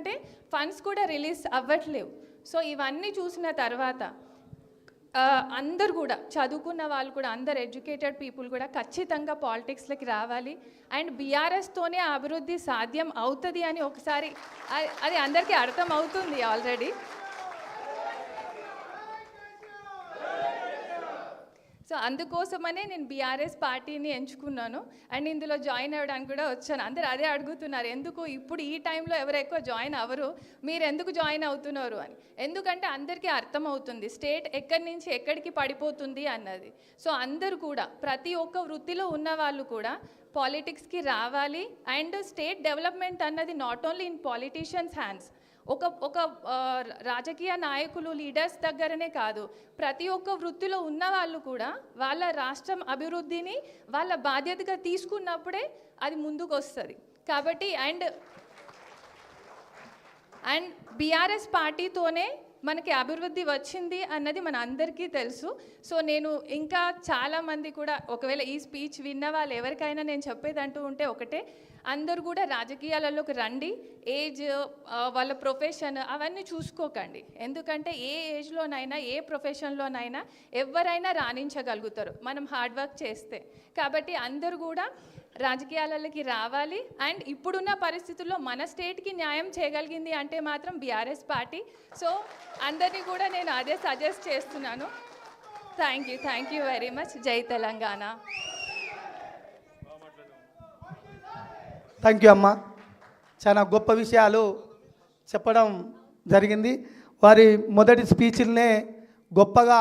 ఎందుకంటే ఫండ్స్ కూడా release అవ్వట్లేవు. So ఇవన్నీ చూసిన తర్వాత అందరు కూడా చదువుకున్న వాళ్ళు కూడా అందరు ఎడ్యుకేటెడ్ పీపుల్ కూడా ఖచ్చితంగా పాలిటిక్స్లోకి రావాలి. అండ్ బీఆర్ఎస్తోనే అభివృద్ధి సాధ్యం అవుతుంది అని ఒకసారి అది- అది అందరికీ అర్థం అవుతుంది ఆల్రెడీ సో అందుకోసమనే నేను బీఆర్ఎస్ పార్టీని ఎంచుకున్నాను. అండ్ ఇందులో జాయిన్ అవ్వడానికి కూడా వచ్చాను. అందరు అదే అడుగుతున్నారు ఎందుకు ఇప్పుడు ఈ టైంలో ఎవరు ఎక్కువ జాయిన్ అవ్వరు? మీరు ఎందుకు జాయిన్ అవుతున్నారు? అని. ఎందుకంటే అందరికీ అర్థమవుతుంది స్టేట్ ఎక్కడి నుంచి ఎక్కడికి పడిపోతుంది అన్నది. సో అందరూ కూడా ప్రతి ఒక్క వృత్తిలో ఉన్న వాళ్ళు కూడా పాలిటిక్స్కి రావాలి. అండ్ స్టేట్ డెవలప్మెంట్ అన్నది not only in politicians hands ఒక ఒక రాజకీయ నాయకులు లీడర్స్ దగ్గరనే కాదు. ప్రతి ఒక్క వృత్తిలో ఉన్న వాళ్ళు కూడా వాళ్ళ రాష్ట్రం అభివృద్ధిని వాళ్ళ బాధ్యతగా తీసుకున్నప్పుడే అది ముందుకు వస్తుంది కాబట్టి అండ్ అండ్ బీఆర్ఎస్ పార్టీతోనే మనకి అభివృద్ధి వచ్చింది అన్నది మన అందరికీ తెలుసు. సో నేను ఇంకా చాలామంది కూడా ఒకవేళ ఈ స్పీచ్ విన్న వాళ్ళు ఎవరికైనా నేను చెప్పేది అంటూ ఉంటే ఒకటే అందరూ కూడా రాజకీయాలలోకి రండి. ఏజ్ వాళ్ళ ప్రొఫెషన్ అవన్నీ చూసుకోకండి. ఎందుకంటే ఏ ఏజ్లోనైనా ఏ ప్రొఫెషన్లోనైనా ఎవరైనా రాణించగలుగుతారు మనం హార్డ్ వర్క్ చేస్తే. కాబట్టి అందరూ కూడా రాజకీయాలలోకి రావాలి. అండ్ ఇప్పుడున్న పరిస్థితుల్లో మన స్టేట్కి న్యాయం చేయగలిగింది అంటే మాత్రం బీఆర్ఎస్ పార్టీ. సో అందరినీ కూడా నేను అదే సజెస్ట్ చేస్తున్నాను. Thank you thank you very much Jai Telangana. Thank you అమ్మ. చాలా గొప్ప విషయాలు చెప్పడం జరిగింది. వారి మొదటి స్పీచ్లనే గొప్పగా